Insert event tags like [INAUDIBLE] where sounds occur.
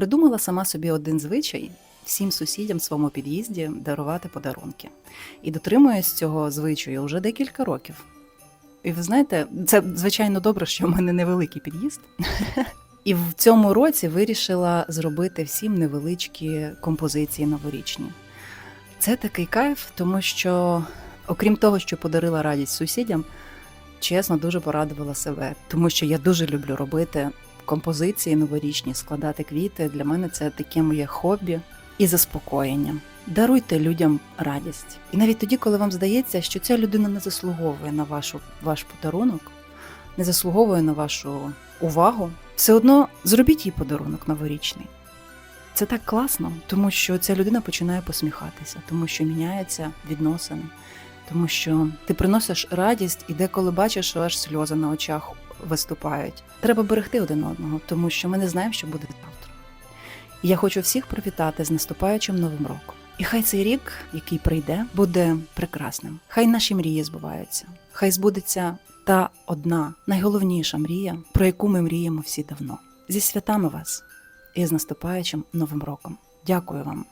Придумала сама собі один звичай всім сусідям в своєму під'їзді дарувати подарунки. І дотримуюсь цього звичаю вже декілька років. І ви знаєте, це звичайно добре, що в мене невеликий під'їзд. [LAUGHS] І в цьому році вирішила зробити всім невеличкі композиції новорічні. Це такий кайф, тому що, окрім того, що подарила радість сусідям, чесно, дуже порадувала себе, тому що я дуже люблю робити композиції новорічні, складати квіти. Для мене це таке моє хобі і заспокоєння. Даруйте людям радість. І навіть тоді, коли вам здається, що ця людина не заслуговує на вашу, ваш подарунок, не заслуговує на вашу увагу, все одно зробіть їй подарунок новорічний. Це так класно, тому що ця людина починає посміхатися, тому що міняються відносини, тому що ти приносиш радість і деколи бачиш, що аж сльози на очах виступають. Треба берегти один одного, тому що ми не знаємо, що буде завтра. І я хочу всіх привітати з наступаючим новим роком. І хай цей рік, який прийде, буде прекрасним. Хай наші мрії збуваються. Хай збудеться та одна найголовніша мрія, про яку ми мріємо всі давно. Зі святами вас і з наступаючим новим роком. Дякую вам.